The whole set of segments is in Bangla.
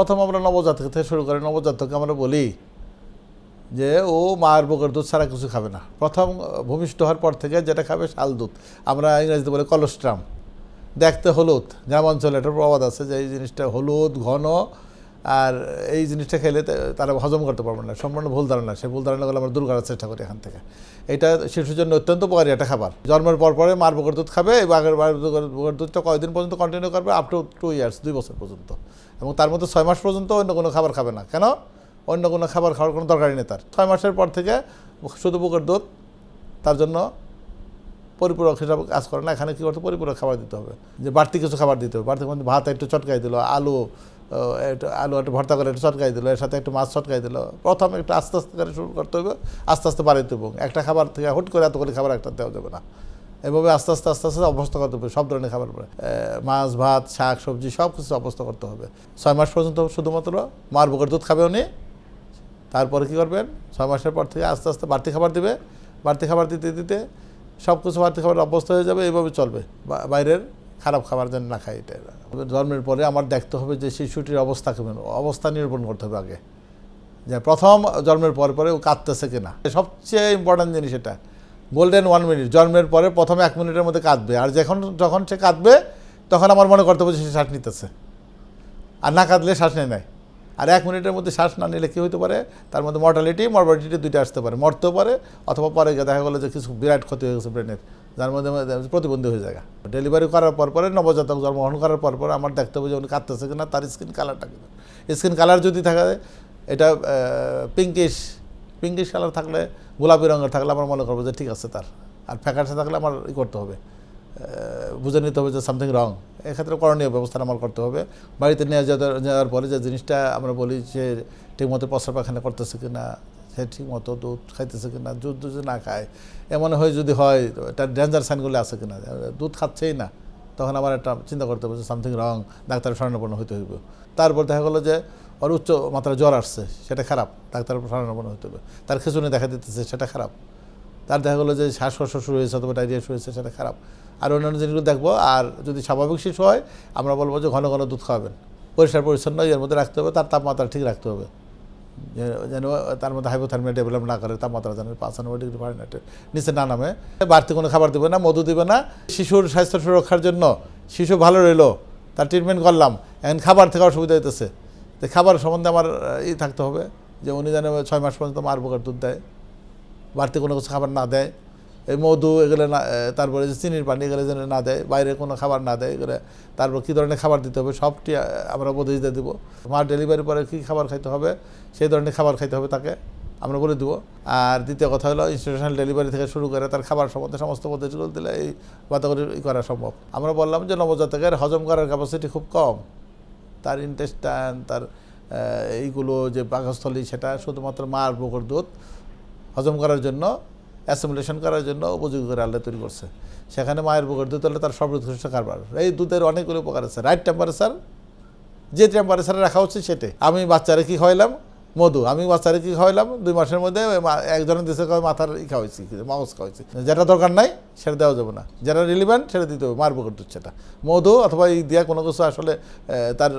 প্রথম আমরা নবজাতক থেকে শুরু করে নবজাতককে আমরা বলি যে, ও মায়ের বুকের দুধ ছাড়া কিছু খাবে না। প্রথম ভূমিষ্ঠ হওয়ার পর থেকে যেটা খাবে, শাল দুধ। আমরা ইংরেজিতে বলি কলস্ট্রাম। দেখতে হলুদ। গ্রামাঞ্চলে একটা প্রবাদ আছে যে, এই জিনিসটা হলুদ, ঘন আর এই জিনিসটা খেলে তারা হজম করতে পারবে না, সম্পূর্ণ ভুল ধারণা সেই ভুল ধারণাগুলো আমরা দূর করার চেষ্টা করি এখান থেকে। এটা শিশুর জন্য অত্যন্ত উপকারী একটা খাবার। জন্মের পর পরে মার বুকের দুধ খাবে এবং আগের বুকের- দুধটা কয়দিন পর্যন্ত কন্টিনিউ করবে? আপ টু টু ইয়ার্স দুই বছর পর্যন্ত। এবং তার মধ্যে ছয় মাস পর্যন্ত অন্য কোনো খাবার খাবে না। কেন? অন্য কোনো খাবার খাওয়ার কোনো দরকারই নেই তার। ছয় মাসের পর থেকে শুধু বুকের দুধ, তার জন্য পরিপূরক হিসাবে কাজ করে না। এখানে কী করতে পরিপূরক খাবার দিতে হবে। যে বাড়তি কিছু খাবার দিতে হবে। বাড়তি ভাত একটু চটকাই দিল, আলু একটু আলু একটু ভর্তা করে একটু চটকাই দিল, এর সাথে একটু মাছ চটকাই দিল। প্রথম একটু আস্তে আস্তে করে শুরু করতে হবে, আস্তে আস্তে বাড়াইতে হবে। একটা খাবার থেকে হুট করে এত করে খাবার একটা দেওয়া যাবে না। এভাবে আস্তে আস্তে আস্তে আস্তে অবস্থা করতে হবে, সব ধরনের খাবার পরে। মাছ, ভাত, শাক, সবজি সব কিছু অবস্থা করতে হবে। ছয় মাস পর্যন্ত শুধুমাত্র মার বুকের দুধ খাবে উনি। তারপরে কী করবেন? ছয় মাসের পর থেকে আস্তে আস্তে বাড়তি খাবার দিবে। বাড়তি খাবার দিতে দিতে সব কিছু বাড়তি খাবার অভ্যস্ত হয়ে যাবে এইভাবে চলবে। বাইরের খারাপ খাবার যেন না খায় এটা। জন্মের পরে আমার দেখতে হবে যে শিশুটির অবস্থা কেমন। অবস্থা নিরূপণ করতে হবে আগে। যে প্রথম জন্মের পরে পরে ও কাঁদতেছে কিনা। সবচেয়ে ইম্পর্ট্যান্ট জিনিস এটা। গোল্ডেন ওয়ান মিনিট জন্মের পরে প্রথম এক মিনিটের মধ্যে কাঁদবে। আর যখন যখন সে কাঁদবে, তখন আমার মনে করতে হবে সে শ্বাস নিতেছে। আর না কাঁদলে শ্বাস নেয় নাই। আর এক মিনিটের মধ্যে শ্বাস না নিলে কী হতে পারে? তার মধ্যে মর্টালিটি মরবালিটি দুইটা আসতে পারে। মরতেও পারে, অথবা পরে গিয়ে দেখা গেলো যে কিছু বিরাট ক্ষতি হয়ে গেছে ব্রেনের যার মধ্যে প্রতিবন্ধী হয়ে যায় ডেলিভারি করার পর পরে, নবজাতক জন্মগ্রহণ করার পর পরে আমার দেখতে হবে যে উনি কাঁদতেছে কিনা, তার স্কিন কালারটা কিনা স্কিন কালার যদি থাকে, এটা পিঙ্কিশ পিঙ্কিশ কালার থাকলে, গোলাপি রঙের থাকলে আমার মনে করব যে ঠিক আছে তার। আর ফ্যাকাশে থাকলে আমার ই করতে হবে। বুঝে নিতে হবে যে সামথিং রং এক্ষেত্রে করণীয় ব্যবস্থা আমার করতে হবে। বাড়িতে নিয়ে যাওয়ার পরে যে জিনিসটা আমরা বলি যে ঠিকমতো প্রস্রাব পায়খানা করতেছে কি না সে ঠিকমতো দুধ খাইতেছে কি না দুধ যদি না খায়, এমন হয় যদি হয় তার ডেঞ্জার সাইনগুলো আছে কি না দুধ খাচ্ছেই না, তখন আমার একটা চিন্তা করতে হবে যে সামথিং রং ডাক্তারের স্বর্ণপন্ন হইতে হইবে। তারপর দেখা গেলো যে ওর উচ্চ মাত্রায় জ্বর আসছে, সেটা খারাপ, ডাক্তারের স্বর্ণপন্ন হইতে হবে তার খিচুনি দেখা দিতেছে, সেটা খারাপ। তার দেখা গেলো যে শ্বাসকষ্ট শুরু হয়েছে অথবা ডায়রিয়া শুরু হয়েছে সেটা খারাপ। আর অন্যান্য জিনিসগুলো দেখব, আর যদি স্বাভাবিক শিশু হয়, আমরা বলব যে ঘন ঘন দুধ খাওয়াবেন। পরিষ্কার পরিচ্ছন্ন, এর মধ্যে রাখতে হবে, তার তাপমাত্রা ঠিক রাখতে হবে। যেন তার মধ্যে হাইপোথার্মিয়া ডেভেলপ না করে তাপমাত্রা যেন পাঁচানব্বই ডিগ্রি ফারেনহাইটের নিচে না নামে। বাড়তি কোনো খাবার দেবে না, মধু দেবে না। শিশুর স্বাস্থ্য সুরক্ষার জন্য শিশু ভালো রইল, তার ট্রিটমেন্ট করলাম, এখন খাবার থেকে অসুবিধা হইতেছে। তো খাবার সম্বন্ধে আমার ই থাকতে হবে যে উনি যেন ছয় মাস পর্যন্ত মার দুধ দেয়। বাড়তি কোনো কিছু খাবার না দেয়। এই মধু এগুলো না তারপরে যে চিনির পানি এগুলো যেন না দেয়, বাইরে কোনো খাবার না দেয়, এগুলো তারপর কী ধরনের খাবার দিতে হবে সবটি আমরা উপদেশ দিয়ে দেবো। মার ডেলিভারি পরে কী খাবার খাইতে হবে, সেই ধরনের খাবার খাইতে হবে তাকে, আমরা বলে দেবো। আর দ্বিতীয় কথা হলো ইনস্টিটিউশনাল ডেলিভারি থেকে শুরু করে তার খাবার সম্বন্ধে সমস্ত উপদেশগুলো দিলে এই ই করা সম্ভব। আমরা বললাম যে নবজাতকের হজম করার ক্যাপাসিটি খুব কম। তার ইন্টেস্টাইন তার এইগুলো যে পাকস্থলী, সেটা শুধুমাত্র মার বুকের দুধ হজম করার জন্য অ্যাসিমুলেশন করার জন্য উপযোগী করে আল্লাহ তৈরি করছে। সেখানে মায়ের বুকের দুধ হলে তার সর্বোৎকৃষ্ট কারবার। এই দুধের অনেকগুলো উপকার আছে। রাইট টেম্পারেচার যে টেম্পারেচারে রাখা হচ্ছে সেটাই। আমি বাচ্চারা কি খাওয়াইলাম? মধু। আমি বাচ্চারে কি খাওয়াইলাম? দুই মাসের মধ্যে একজনের দেশে মাথার ই খাওয়াইছি মাউস খাওয়াইছি। যেটা দরকার নাই, সেটা দেওয়া যাবে না। যেটা রিলিভেন্ট সেটা দিতে হবে। মার বুকের দুধ সেটা। মধু অথবা এই দিয়া কোনো কিছু আসলে তার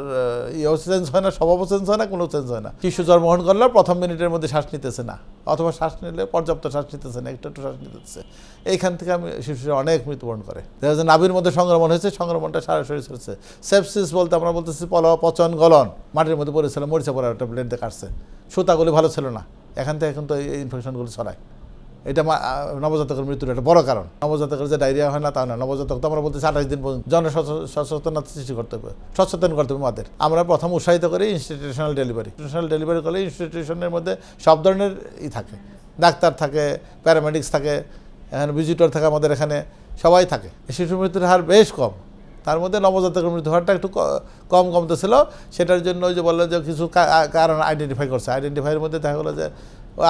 ইয়েও চেঞ্জ হয় না, স্বভাবও চেঞ্জ হয় না, কোনো চেঞ্জ হয় না। শিশু জন্মগ্রহণ করলে প্রথম মিনিটের মধ্যে শ্বাস নিতেছে না। অথবা শ্বাস নিলে পর্যাপ্ত শ্বাস নিতেছে না, একটু একটু শ্বাস নিতেছে। এইখান থেকে আমি শিশুরা অনেক মৃত্যুবরণ করে। দেখা যায় মধ্যে সংক্রমণ হয়েছে, সংক্রমণটা সারা শরীর সেপসিস বলতে আমরা বলতেছি পল পচন, গলন। মাটির মধ্যে পড়েছিল, মরিচা পড়ার একটা দিয়ে কাটছে। সুতাগুলি ভালো ছিল না। এখান থেকে এখন তো এই ইনফেকশনগুলো ছড়ায়। এটা নবজাতকের মৃত্যুর একটা বড় কারণ। নবজাতকের যে ডায়রিয়া হয় না তা না নবজাতক তো আমরা বলতেছি আঠাশ দিন পর্যন্ত জন সচেতনতা সৃষ্টি করতে হবে। সচেতন করতে হবে মাদের আমরা প্রথম উৎসাহিত করি ইনস্টিটিউশনাল ডেলিভারি ইনস্টিটিউশনাল ডেলিভারি করলে ইনস্টিটিউশনের মধ্যে সব ধরনের ই থাকে। ডাক্তার থাকে প্যারামেডিক্স থাকে, এখানে ভিজিটর থাকে আমাদের এখানে, সবাই থাকে। শিশু মৃত্যুর হার বেশ কম। তার মধ্যে নবজাতকের মৃত্যু হারটা একটু কম কমতে ছিল। সেটার জন্য ওই যে বলল যে কিছু কারণ আইডেন্টিফাই করছে। আইডেন্টিফাইয়ের মধ্যে দেখা গেলো যে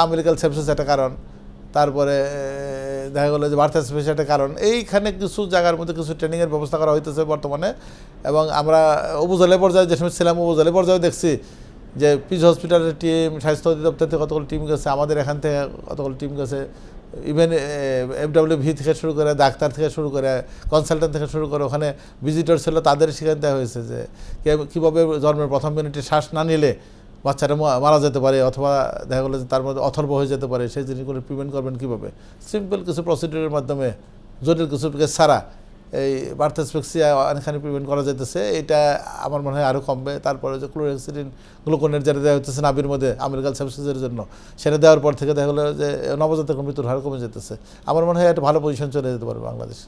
আমেরিকাল সেপসিস একটা কারণ। তারপরে দেখা গেলো যে বার্থ স্পেস একটা কারণ। এইখানে কিছু জায়গার মধ্যে কিছু ট্রেনিংয়ের ব্যবস্থা করা হইতেছে বর্তমানে। এবং আমরা উপজেলা পর্যায়ে যে সময় ছিলাম, উপজেলা পর্যায়ে দেখছি যে পিজ হসপিটালের টিম স্বাস্থ্য অধিদপ্তর থেকে কতগুলো টিম গেছে, আমাদের এখান থেকে কতগুলো টিম গেছে। ইভেন এফডাব্লিউ ভি থেকে শুরু করে ডাক্তার থেকে শুরু করে কনসালটেন্ট থেকে শুরু করে ওখানে ভিজিটর ছিল তাদের শিখান দেওয়া হয়েছে যে কীভাবে জন্মের প্রথম মিনিটে শ্বাস না নিলে বাচ্চারা মারা যেতে পারে অথবা দেখা গেলো যে তার মধ্যে অথর্ব হয়ে যেতে পারে, সেই জিনিসগুলো প্রিভেন্ট করবেন কীভাবে? সিম্পল কিছু প্রসিডিউরের মাধ্যমে, জটিল কিছু ছাড়া এই বার্থেসপেক্সিয়া অনেকখানি প্রিভেন্ট করা যেতেছে এটা আমার মনে হয় আরও কমবে। তারপরে যে ক্লোরেক্সিডিন গ্লুকোনের যেটা দেওয়া হতেছে নাবির মধ্যে আমেরিকাল সাবসিডের জন্য, সেটা দেওয়ার পর থেকে দেখা গেলো যে নবজাতক মৃত্যুর হার কমে যেতেছে আমার মনে হয় একটা ভালো পজিশন চলে যেতে পারবে বাংলাদেশ।